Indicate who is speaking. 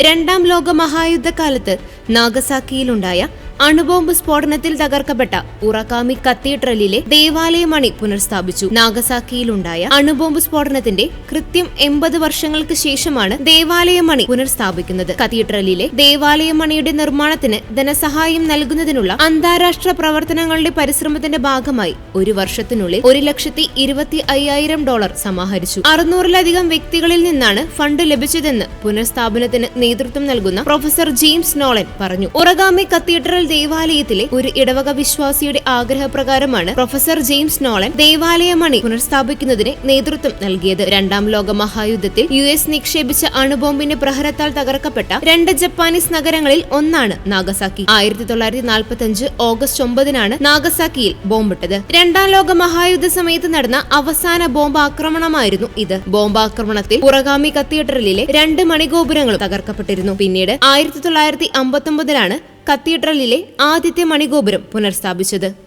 Speaker 1: രണ്ടാം ലോക മഹായുദ്ധകാലത്ത് നാഗസാക്കിയിലുണ്ടായ അണുബോംബ് സ്ഫോടനത്തിൽ തകർക്കപ്പെട്ട ഉറക്കാമി കത്തീഡ്രലിലെ ദേവാലയമണി പുനഃസ്ഥാപിച്ചു നാഗസാക്കിയിലുണ്ടായ അണുബോംബ് സ്ഫോടനത്തിന്റെ കൃത്യം എൺപത് വർഷങ്ങൾക്ക് ശേഷമാണ് ദേവാലയമണി പുനഃസ്ഥാപിക്കുന്നത് കത്തീഡ്രലിലെ ദേവാലയമണിയുടെ നിർമ്മാണത്തിന് ധനസഹായം നൽകുന്നതിനുള്ള അന്താരാഷ്ട്ര പ്രവർത്തനങ്ങളുടെ പരിശ്രമത്തിന്റെ ഭാഗമായി ഒരു വർഷത്തിനുള്ളിൽ ഒരു ലക്ഷത്തി ഇരുപത്തി അയ്യായിരം ഡോളർ സമാഹരിച്ചു. അറുന്നൂറിലധികം വ്യക്തികളിൽ നിന്നാണ് ഫണ്ട് ലഭിച്ചതെന്ന് പുനഃസ്ഥാപനത്തിന് നേതൃത്വം നൽകുന്ന പ്രൊഫസർ ജെയിംസ് നോളൻ പറഞ്ഞു. ഉറഗാമി കത്തീഡ്രൽ ദേവാലയത്തിലെ ഒരു ഇടവക വിശ്വാസിയുടെ ആഗ്രഹപ്രകാരമാണ് പ്രൊഫസർ ജെയിംസ് നോളൻ ദേവാലയ മണി പുനഃസ്ഥാപിക്കുന്നതിന് നേതൃത്വം നൽകിയത്. രണ്ടാം ലോക മഹായുദ്ധത്തിൽ യു എസ് നിക്ഷേപിച്ച അണുബോംബിന്റെ പ്രഹരത്താൽ തകർക്കപ്പെട്ട രണ്ട് ജപ്പാനീസ് നഗരങ്ങളിൽ ഒന്നാണ് നാഗസാക്കി. ആയിരത്തി തൊള്ളായിരത്തി നാൽപ്പത്തി അഞ്ച് ഓഗസ്റ്റ് ഒമ്പതിനാണ് നാഗസാക്കിയിൽ ബോംബിട്ടത്. രണ്ടാം ലോക മഹായുദ്ധ സമയത്ത് നടന്ന അവസാന ബോംബ് ആക്രമണമായിരുന്നു ഇത്. ബോംബാക്രമണത്തിൽ പുറകാമി കത്തീഡ്രലിലെ രണ്ട് മണിഗോപുരങ്ങളും തകർക്കപ്പെട്ടിരുന്നു. പിന്നീട് ആയിരത്തി തൊള്ളായിരത്തി അമ്പത്തൊമ്പതിലാണ് കത്തീഡ്രലിലെ ആദ്യത്തെ മണിഗോപുരം പുനഃസ്ഥാപിച്ചത്